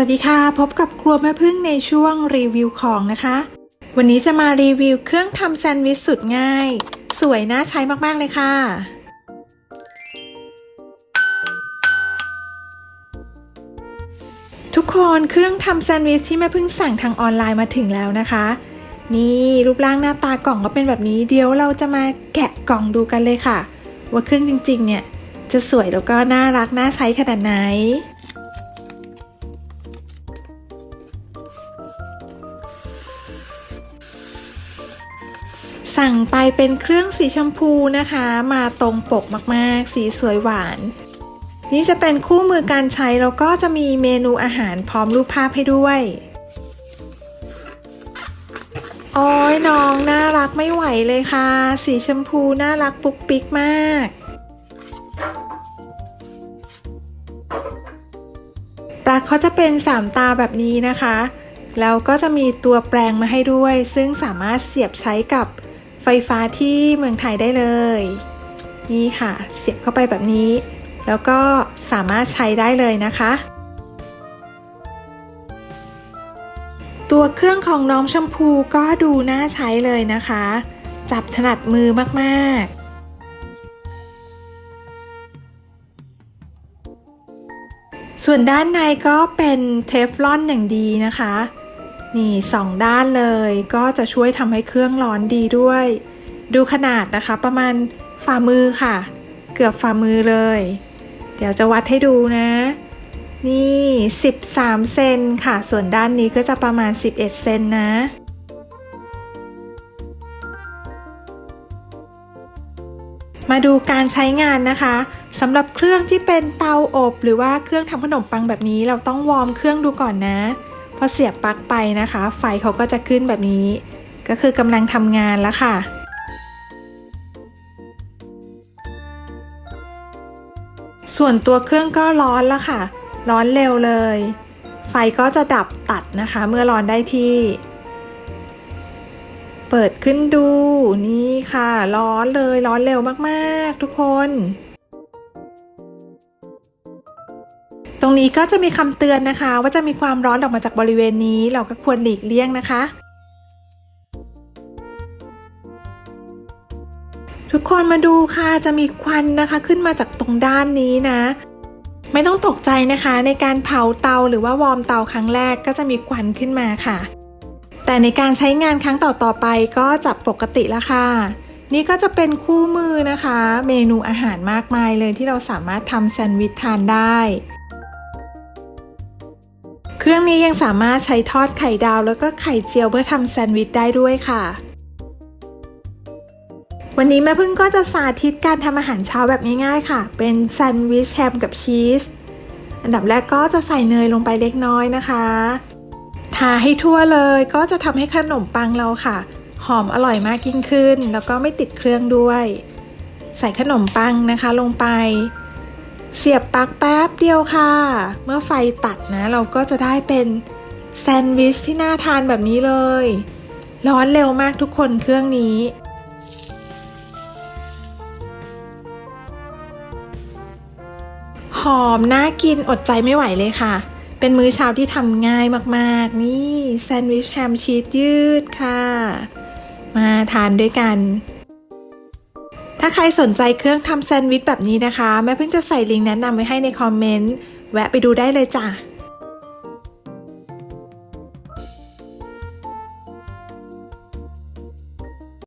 วัสดีค่ะ พบกับครัวแม่พึ่งในช่วงรีวิวของนะคะ วันนี้จะมารีวิวเครื่องทำแซนด์วิชสุดง่าย สวยน่าใช้มากๆเลยค่ะ ทุกคนเครื่องทำแซนด์วิชที่แม่พึ่งสั่งทางออนไลน์มาถึงแล้วนะคะ นี่รูปร่างหน้าตากล่องก็เป็นแบบนี้เดี๋ยวเราจะมาแกะกล่องดูกันเลยค่ะ ว่าเครื่องจริงๆเนี่ยจะสวยแล้วก็น่ารักน่าใช้ขนาดไหน สั่งไปเป็นเครื่องสีชมพูนะคะ มาตรงปกมากๆ สีสวยหวาน นี่จะเป็นคู่มือการใช้ แล้วก็จะมีเมนูอาหารพร้อมรูปภาพให้ด้วยโอ้ยน้องน่ารักไม่ไหวเลยค่ะ สีชมพูน่ารักปุกปิกมากปลั๊กเขาจะเป็นสามตาแบบนี้นะคะแล้วก็จะมีตัวแปลงมาให้ด้วย ซึ่งสามารถเสียบใช้กับ ฟฟ้าที่เมืองไทยได้เลย นี่ค่ะ เสียบเข้าไปแบบนี้ แล้วก็สามารถใช้ได้เลยนะคะ ตัวเครื่องของน้องชมพูก็ดูน่าใช้เลยนะคะ จับถนัดมือมากๆส่วนด้านในก็เป็นเทฟลอนอย่างดีนะคะ นี่สองด้านเลยก็จะช่วยทำให้เครื่องร้อนดีด้วย ดูขนาดนะคะประมาณฝ่ามือค่ะ เกือบฝ่ามือเลย เดี๋ยวจะวัดให้ดูนะ นี่ 13 เซนค่ะ ส่วนด้านนี้ก็จะประมาณ 11 เซนนะมาดูการใช้งานนะคะสำหรับเครื่องที่เป็นเตาอบ หรือว่าเครื่องทำขนมปังแบบนี้ เราต้องวอร์มเครื่องดูก่อนนะ พอเสียบปลั๊กไปนะคะ ไฟเขาก็จะขึ้นแบบนี้ ก็คือกำลังทำงานแล้วค่ะ ส่วนตัวเครื่องก็ร้อนแล้วค่ะ ร้อนเร็วเลย ไฟก็จะดับตัดนะคะ เมื่อร้อนได้ที่ เปิดขึ้นดูนี่ค่ะ ร้อนเลยร้อนเร็วมากๆ ทุกคน ตรงนี้ก็จะมีคำเตือนนะคะ ว่าจะมีความร้อนออกมาจากบริเวณนี้ เราก็ควรหลีกเลี่ยงนะคะ ทุกคนมาดูค่ะจะมีควันนะคะขึ้นมาจากตรงด้านนี้นะ ไม่ต้องตกใจนะคะ ในการเผาเตาหรือว่าวอร์มเตาครั้งแรกก็จะมีควันขึ้นมาค่ะ แต่ในการใช้งานครั้งต่อๆไปก็จะปกติแล้วค่ะนี่ก็จะเป็นคู่มือนะคะ เมนูอาหารมากมายเลยที่เราสามารถทำแซนด์วิชทานได้ เครื่องนี้ยังสามารถใช้ทอดไข่ดาวแล้วก็ไข่เจียวเพื่อทำแซนด์วิชได้ด้วยค่ะ วันนี้แม่พึ่งก็จะสาธิตการทำอาหารเช้าแบบง่ายๆค่ะ เป็นแซนด์วิชแฮมกับชีส อันดับแรกก็จะใส่เนยลงไปเล็กน้อยนะคะทาให้ทั่วเลยก็จะทำให้ขนมปังเราค่ะ หอมอร่อยมากยิ่งขึ้น แล้วก็ไม่ติดเครื่องด้วย ใส่ขนมปังนะคะลงไป เสียบปลั๊กแป๊บเดียวค่ะ เมื่อไฟตัดนะ เราก็จะได้เป็นแซนด์วิชที่น่าทานแบบนี้เลย ร้อนเร็วมากทุกคนเครื่องนี้หอมน่ากินอดใจไม่ไหวเลยค่ะ เป็นมื้อเช้าที่ทำง่ายมากๆ นี่แซนด์วิชแฮมชีสยืดค่ะ มาทานด้วยกันาใครสนใจเครื่องทำแซนด์วิชแบบนี้นะคะ แม่เพิ่งจะใส่ลิงก์แนะนำไว้ให้ในคอมเมนต์ แวะไปดูได้เลยจ้ะ